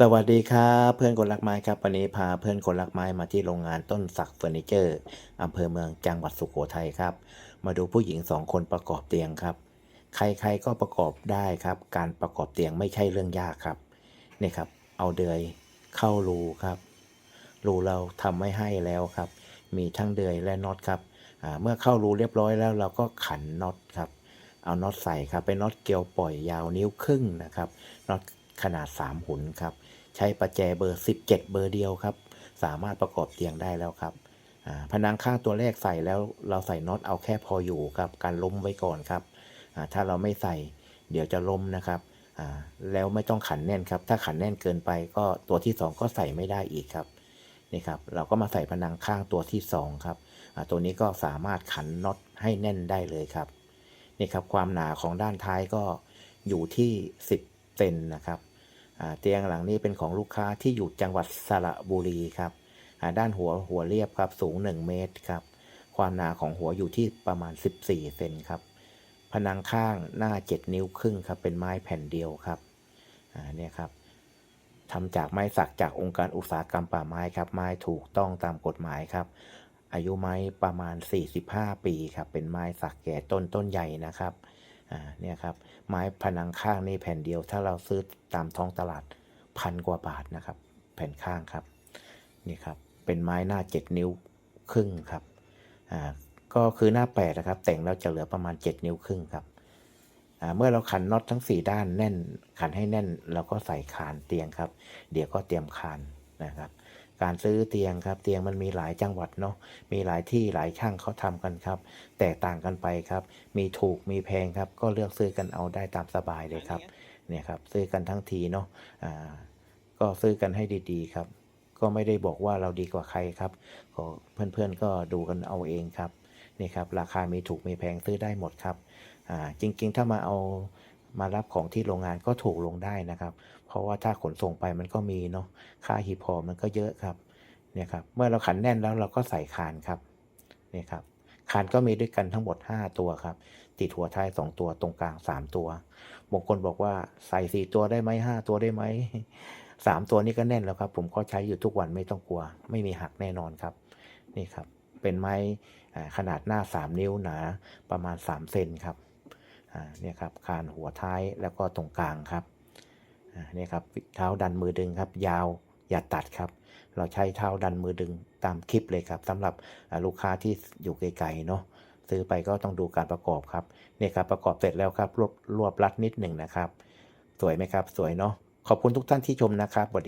สวัสดีครับเพื่อนคนรักไม้ครับวันนี้พาเพื่อนคนรักไม้มาที่โรงงานต้นสักเฟอร์นิเจอร์อำเภอเมืองจังหวัดสุโขทัยครับ มาดูผู้หญิงสองคนประกอบเตียงครับ ใครๆก็ประกอบได้ครับ การประกอบเตียงไม่ใช่เรื่องยากครับนี่ครับ เอาเดือยเข้ารูครับรูเราทำไม่ให้แล้วครับ มีทั้งเดือยและน็อตครับเมื่อเข้ารูเรียบร้อยแล้วเราก็ขันน็อตครับเอาน็อตใส่ครับเป็นน็อตเกลียวปล่อยยาวนิ้วครึ่งนะครับน็อต ขนาด 3 หุนครับ ใช้ประแจเบอร์ 17 เบอร์เดียวครับ สามารถประกอบเตียงได้แล้วครับอ่าพนังข้างตัวแรกใส่แล้วเราใส่น็อตเอาแค่พออยู่ครับการล้มไว้ก่อนครับถ้าเราไม่ใส่เดี๋ยวจะล้มนะครับแล้วไม่ต้องขันแน่นครับ ถ้าขันแน่นเกินไปก็ตัวที่ 2 ก็ใส่ไม่ได้อีกครับนี่ครับเราก็มาใส่พนังข้างตัวที่ 2 ครับตัวนี้ก็สามารถขันน็อตให้แน่นได้เลยครับนี่ครับความหนาของด้านท้ายก็อยู่ที่ 10 เซนนะครับเตียงหลังนี้เป็นของลูกค้าที่อยู่จังหวัดสระบุรีครับด้านหัวหัวเรียบครับสูง 1 เมตรครับความหนาของหัวอยู่ที่ประมาณ 14 เซนครับผนังข้างหน้า 7 นิ้วครึ่งครับเป็นไม้แผ่นเดียวครับเนี่ยครับทำจากไม้สักจากองค์การอุตสาหกรรมป่าไม้ครับไม้ถูกต้องตามกฎหมายครับ อายุไม้ประมาณ 45 ปีครับเป็นไม้สักแก่ต้นต้นใหญ่นะครับ อ่าเนี่ยครับไม้พนังข้างนี่แผ่นเดียว ถ้าเราซื้อตามท้องตลาดพันกว่าบาทนะครับ แผ่นข้างครับนี่ครับเป็นไม้หน้า 7 นิ้วครึ่งครับอ่าก็คือหน้าแปดนะครับ แต่งแล้วจะเหลือประมาณ 7 นิ้วครึ่งครับอ่าเมื่อเราขันน็อตทั้ง 4 ด้านแน่น ขันให้แน่นเราก็ใส่คานเตียงครับ เดี๋ยวก็เตรียมคานนะครับ การซื้อเตียงครับเตียงมันมีหลายจังหวัดเนาะมีหลายที่หลายช่างเขาทำกันครับ แตกต่างกันไปครับ มีถูกมีแพงครับ ก็เลือกซื้อกันเอาได้ตามสบายเลยครับเนี่ยครับซื้อกันทั้งทีเนาะอ่าก็ซื้อกันให้ดีๆครับ ก็ไม่ได้บอกว่าเราดีกว่าใครครับก็เพื่อนๆก็ดูกันเอาเองครับนี่ครับราคามีถูกมีแพงซื้อได้หมดครับอ่าจริงๆ ถ้ามาเอา มารับของที่โรงงานก็ถูกลงได้นะครับ เพราะว่าถ้าขนส่งไปมันก็มีเนาะค่าหีบห่อมันก็เยอะครับเนี่ยครับเมื่อเราขันแน่นแล้วเราก็ใส่คานครับเนี่ยครับคานก็มีด้วยกันทั้งหมด 5 ตัวครับ ติดหัวท้าย 2 ตัวตรงกลาง 3 ตัวบางคนบอกว่าใส่ 4 ตัวได้ไหม5ตัวได้ไหม3 ตัวนี้ก็แน่นแล้วครับ ผมก็ใช้อยู่ทุกวันไม่ต้องกลัว ไม่มีหักแน่นอนครับนี่ครับเป็นไม้ขนาดหน้า 3 นิ้วหนาประมาณ 3 เซนครับ เนี่ยครับคานหัวท้ายแล้วก็ตรงกลางครับนี่ครับเท้าดันมือดึงครับ ยาวอย่าตัดครับ เราใช้เท้าดันมือดึงตามคลิปเลยครับสำหรับลูกค้าที่อยู่ไกลๆเนาะซื้อไปก็ต้องดูการประกอบครับนี่ครับประกอบเสร็จแล้วครับรวบรวบรัดนิดหนึ่งนะครับ สวยไหมครับ สวยเนาะขอบคุณทุกท่านที่ชมนะครับสวัสดี